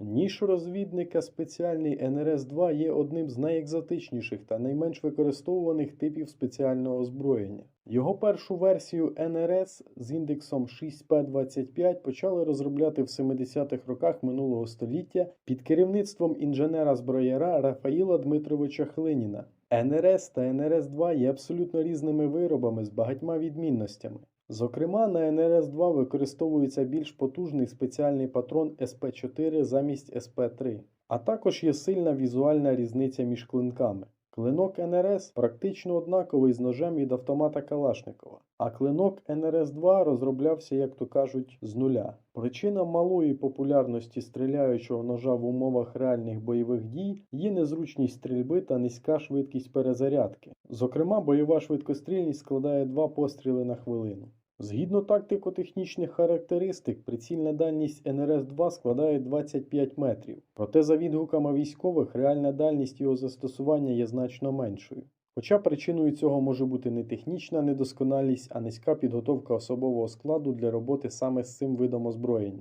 Ніж розвідника спеціальний НРС-2 є одним з найекзотичніших та найменш використовуваних типів спеціального озброєння. Його першу версію НРС з індексом 6P25 почали розробляти в 70-х роках минулого століття під керівництвом інженера-зброяра Рафаїла Дмитровича Хлиніна. НРС та НРС-2 є абсолютно різними виробами з багатьма відмінностями. Зокрема, на НРС-2 використовується більш потужний спеціальний патрон СП4 замість СП3, а також є сильна візуальна різниця між клинками. Клинок НРС практично однаковий з ножем від автомата Калашникова, а клинок НРС-2 розроблявся, як то кажуть, з нуля. Причина малої популярності стріляючого ножа в умовах реальних бойових дій є незручність стрільби та низька швидкість перезарядки. Зокрема, бойова швидкострільність складає 2 постріли на хвилину. Згідно тактико-технічних характеристик, прицільна дальність НРС-2 складає 25 метрів, проте за відгуками військових реальна дальність його застосування є значно меншою. Хоча причиною цього може бути не технічна недосконалість, а низька підготовка особового складу для роботи саме з цим видом озброєння.